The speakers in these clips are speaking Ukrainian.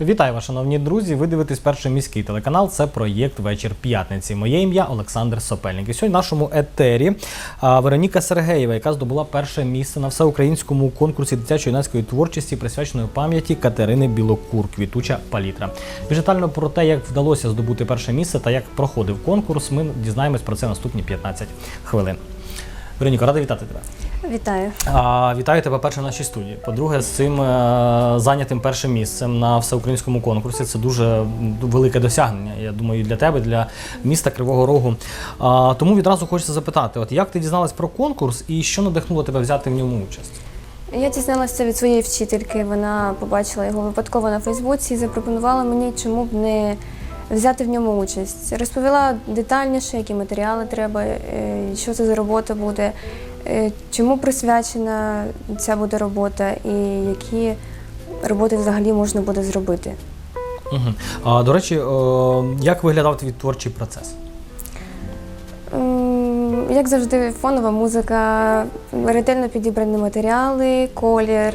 Вітаю вас, шановні друзі. Ви дивитесь перший міський телеканал. Це проєкт Вечір п'ятниці. Моє ім'я Олександр Сопельник. І сьогодні в нашому етері Вероніка Сергеєва, яка здобула перше місце на всеукраїнському конкурсі дитячо-юнацької творчості, присвяченої пам'яті Катерини Білокур, квітуча палітра. Більш про те, як вдалося здобути перше місце та як проходив конкурс, ми дізнаємось про це наступні 15 хвилин. Вероніка, рада вітати тебе. Вітаю. А, вітаю тебе перше в нашій студії. По-друге, з цим е, зайнятим першим місцем на всеукраїнському конкурсі це дуже велике досягнення. Я думаю, і для тебе, для міста Кривого Рогу. А, тому відразу хочеться запитати: от як ти дізналась про конкурс і що надихнуло тебе взяти в ньому участь? Я дізналася від своєї вчительки. Вона побачила його випадково на Фейсбуці і запропонувала мені, чому б не взяти в ньому участь. Розповіла детальніше, які матеріали треба, е, що це за робота буде, е, чому присвячена ця буде робота і які роботи взагалі можна буде зробити. Угу. А, до речі, як виглядав твій творчий процес? Як завжди, фонова музика, ретельно підібрані матеріали, колір,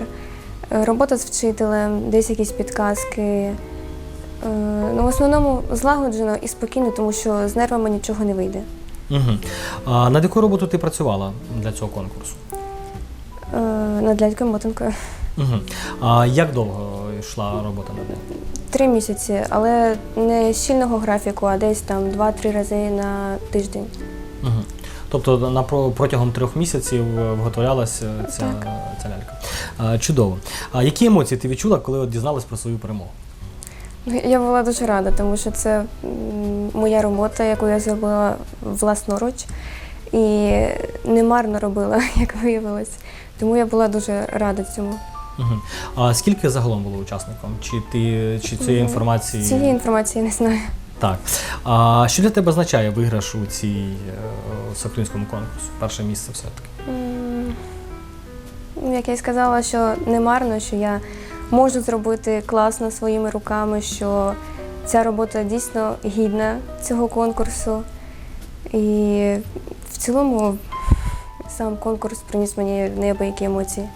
е, робота з вчителем, десь якісь підказки. Е, Ну, в основному злагоджено і спокійно, тому що з нервами нічого не вийде. Угу. А, над яку роботу ти працювала для цього конкурсу? Е, Над лялькою мотанкою. Угу. А як довго йшла робота над ним? Три місяці, але не щільного графіку, а десь там два-три рази на тиждень. Угу. Тобто на протягом трьох місяців е, виготовлялася ця, ця лялька. Чудово. А які емоції ти відчула, коли от дізналась про свою перемогу? Я була дуже рада, тому що це моя робота, яку я зробила власноруч і не марно робила, як виявилось. Тому я була дуже рада цьому. Угу. А скільки загалом було учасників? Чи ти чи цієї інформації? Цієї інформації не знаю. Так. А що для тебе означає виграш у цій е, всеукраїнському конкурсі? Перше місце все-таки. Як я й сказала, що не марно, що я можу зробити класно своїми руками, що ця робота дійсно гідна цього конкурсу. І в цілому сам конкурс приніс мені неабиякі емоції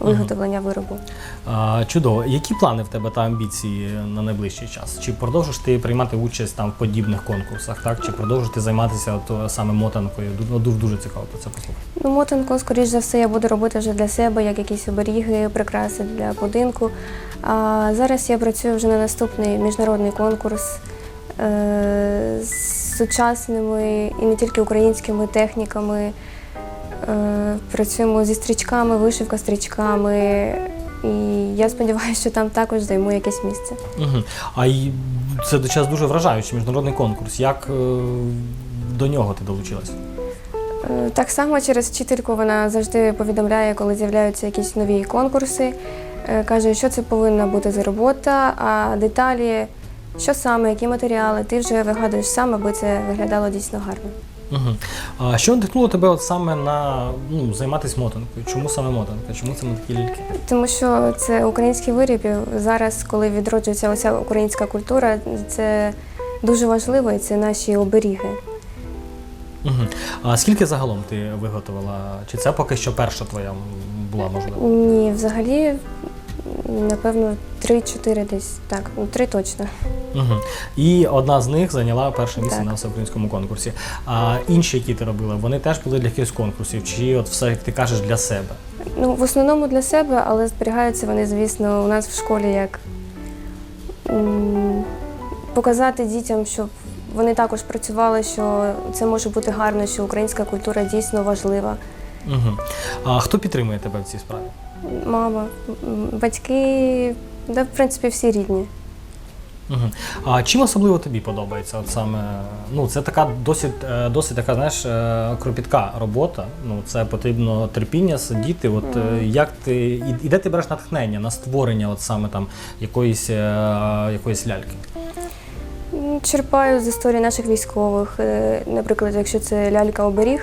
виготовлення виробу. А, чудово. Які плани в тебе та амбіції на найближчий час? Чи продовжиш ти приймати участь там в подібних конкурсах, так? Чи продовжиш ти займатися от, е, саме мотанкою? Дуже, дуже цікаво про це послухати. Ну, мотанку, скоріш за все, я буду робити вже для себе, як якісь оберіги, прикраси для будинку. А зараз я працюю вже на наступний міжнародний конкурс е, з сучасними і не тільки українськими техніками. Е, працюємо зі стрічками, вишивка стрічками. І я сподіваюся, що там також займу якесь місце. Угу. А й це час дуже вражаючий міжнародний конкурс. Як е, до нього ти долучилась? Е, Так само через вчительку вона завжди повідомляє, коли з'являються якісь нові конкурси. Каже, що це повинна бути за робота, а деталі, що саме, які матеріали, ти вже вигадуєш сам, аби це виглядало дійсно гарно. Угу. А що надихнуло тебе от саме на ну, займатися мотанкою? Чому саме мотанка? Чому саме такі ляльки? Тому що це український виріб. Зараз, коли відроджується оця українська культура, це дуже важливо і це наші оберіги. Угу. А скільки загалом ти виготовила? Чи це поки що перша твоя була можливо? Ні, взагалі, напевно, 3-4 десь. Так, ну 3 точно. Угу. І одна з них зайняла перше місце Так. на всеукраїнському конкурсі. А інші, які ти робила, вони теж були для якихось конкурсів, чи от все, як ти кажеш, для себе? Ну, в основному для себе, але зберігаються вони, звісно, у нас в школі як м, показати дітям, щоб вони також працювали, що це може бути гарно, що українська культура дійсно важлива. Угу. А хто підтримує тебе в цій справі? Мама, м, батьки, да, в принципі, всі рідні. Угу. А чим особливо тобі подобається? От саме ну це така досить, е, досить така, знаєш, е, кропітка робота. Ну це потрібно терпіння, сидіти. От е, як ти і, і де ти береш натхнення на створення, от саме там якоїсь, е, якоїсь ляльки? М, Черпаю з історії наших військових. Е, Наприклад, якщо це лялька-оберіг,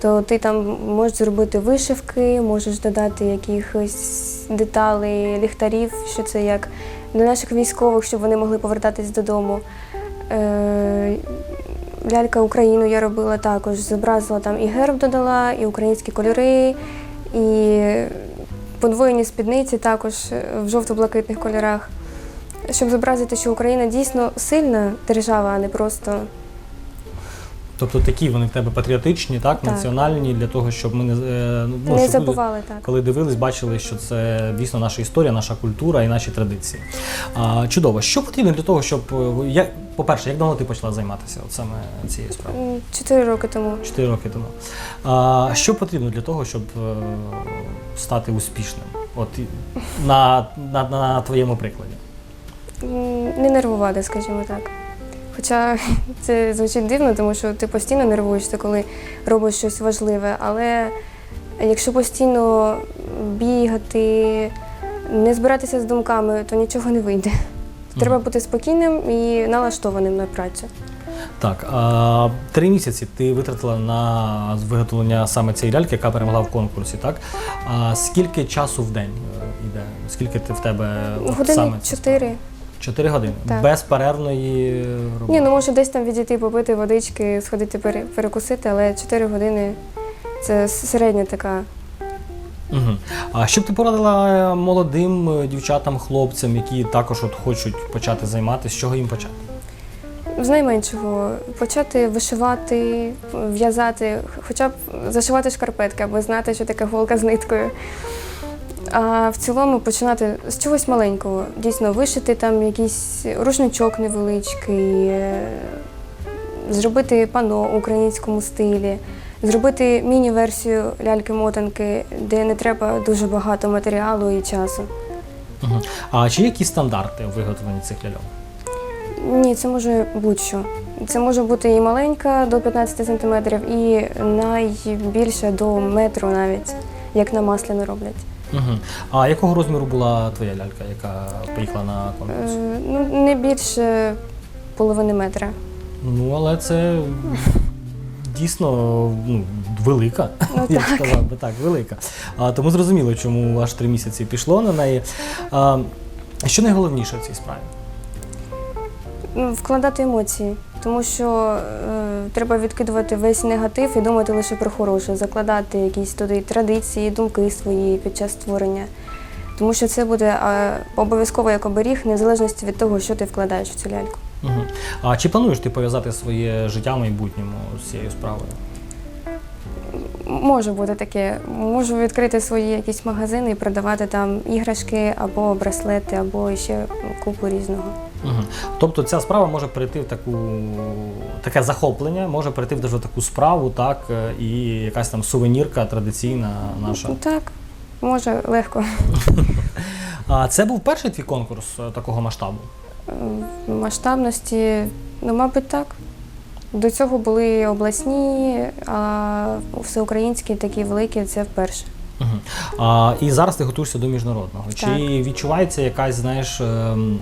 то ти там можеш зробити вишивки, можеш додати якихось деталей, ліхтарів, що це як для наших військових, щоб вони могли повертатись додому. Е, Лялька Україну я робила також. Зобразила там і герб додала, і українські кольори, і подвоєні спідниці також е, в жовто-блакитних кольорах. щоб зобразити, що Україна дійсно сильна держава, а не просто Тобто такі вони в тебе патріотичні, так, Так. національні, для того, щоб ми не, е, ну, не щоб люди, забували так. коли дивились, бачили, що це дійсно наша історія, наша культура і наші традиції. А, чудово. Що потрібно для того, щоб е, як, по-перше, як давно ти почала займатися от саме цією справою? Чотири роки тому. Чотири роки тому. А, що потрібно для того, щоб е, стати успішним? От на, на, на твоєму прикладі. Не нервувати, скажімо так. Хоча це звучить дивно, тому що ти постійно нервуєшся, коли робиш щось важливе. Але якщо постійно бігати, не збиратися з думками, то нічого не вийде. Треба бути спокійним і налаштованим на працю. Так, а, три місяці ти витратила на виготовлення саме цієї ляльки, яка перемогла в конкурсі, так? А скільки часу в день е, йде? Скільки ти в тебе Години саме чотири. Чотири години. Так. Безперервної роботи. Ні, ну можу десь там відійти, попити водички, сходити пере- перекусити, але 4 години це с- середня така. Угу. А що б ти порадила е, молодим е, дівчатам, хлопцям, які також от хочуть почати займатися, з чого їм почати? З найменшого почати вишивати, в'язати, хоча б зашивати шкарпетки, аби знати, що таке голка з ниткою. А в цілому починати з чогось маленького. Дійсно, вишити там якийсь рушничок невеличкий, е, зробити пано у українському стилі, зробити міні-версію ляльки-мотанки, де не треба дуже багато матеріалу і часу. Угу. А чи є якісь стандарти у виготовленні цих ляльок? Ні, це може будь-що. Це може бути і маленька до 15 см, і найбільша до метру навіть, як на масляну роблять. Угу. А якого розміру була твоя лялька, яка поїхала на конкурс? Е, ну, не більше половини метра. Ну, але це дійсно ну, велика, Ну, я б так. сказав би так, велика. А, тому зрозуміло, чому аж три місяці пішло на неї. А, що найголовніше в цій справі? Ну, Вкладати емоції, тому що е, треба відкидувати весь негатив і думати лише про хороше, закладати якісь туди традиції, думки свої під час створення. Тому що це буде обов'язково як оберіг, незалежності від того, що ти вкладаєш в цю ляльку. Угу. А чи плануєш ти пов'язати своє життя в майбутньому з цією справою? Може бути таке. Можу відкрити свої якісь магазини і продавати там іграшки або браслети, або ще купу різного. Угу. Тобто ця справа може перейти в таку таке захоплення, може перейти в даже таку справу, так, е, і якась там сувенірка традиційна наша. Ну, Так, може легко. А це був перший твій конкурс е, такого масштабу? Е, масштабності, ну, мабуть, так. До цього були обласні, а всеукраїнські такі великі це вперше. Угу. А, і зараз ти готуєшся до міжнародного. Чи відчувається якась, знаєш, ем,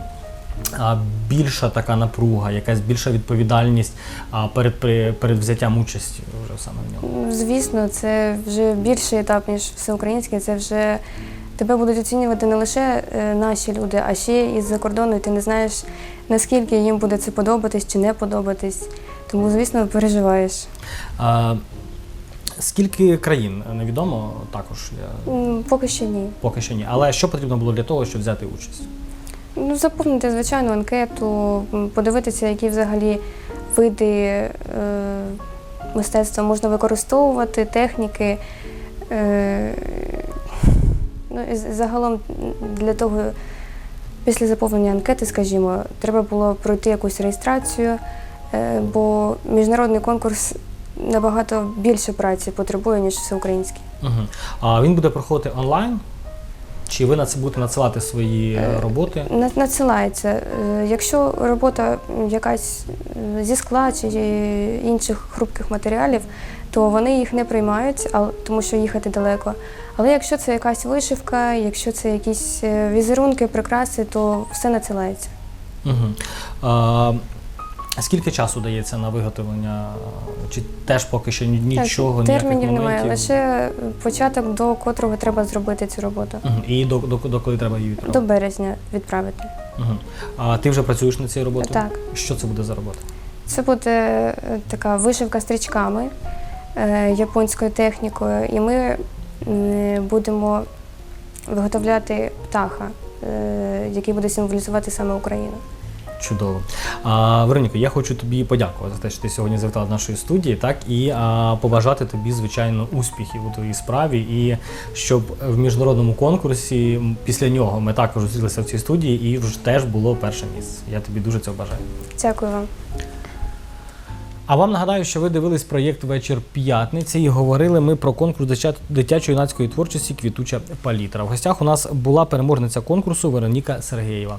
більша така напруга, якась більша відповідальність перед, перед взяттям участі вже саме в ньому? Ну, Звісно, це вже більший етап, ніж всеукраїнський. Це вже тебе будуть оцінювати не лише е, наші люди, а ще і з-за кордону. І ти не знаєш, наскільки їм буде це подобатись чи не подобатись. Тому, звісно, переживаєш. А, скільки країн невідомо також я Поки що ні. поки що ні. Але що потрібно було для того, щоб взяти участь? Ну, заповнити звичайну анкету, подивитися, які взагалі види е, мистецтва можна використовувати, техніки. Е, ну, і загалом для того, після заповнення анкети, скажімо, треба було пройти якусь реєстрацію, е, бо міжнародний конкурс набагато більше праці потребує, ніж всеукраїнський. Угу. А він буде проходити онлайн? Чи ви на це будете надсилати свої е, Е, роботи? На- Надсилається. Е, Якщо робота якась е, зі скла чи інших хрупких матеріалів, то вони їх не приймають, а- тому що їхати далеко. Але якщо це якась вишивка, якщо це якісь е, візерунки, прикраси, то все надсилається. Угу. А, скільки часу дається на виготовлення? Чи теж поки що нічого, так, термінів немає, лише початок, до котрого треба зробити цю роботу. Мгм. І до, до, до коли треба її відправити? До березня відправити. Угу. А ти вже працюєш над цією роботою? Так. Що це буде за робота? Це буде е, така вишивка стрічками е, японською технікою, і ми будемо виготовляти птаха е, який буде символізувати саме Україну. Чудово. А, Вероніка, я хочу тобі подякувати за те, що ти сьогодні завітала до нашої студії, так і а, побажати тобі, звичайно, успіхів у твоїй справі, і щоб в міжнародному конкурсі після нього ми також зустрілися в цій студії і вже теж було перше місце. Я тобі дуже цього бажаю. Дякую вам. А вам нагадаю, що ви дивились проєкт Вечір п'ятниці і говорили ми про конкурс дитя- дитячо-юнацької творчості Квітуча палітра. В гостях у нас була переможниця конкурсу Вероніка Сергеєва.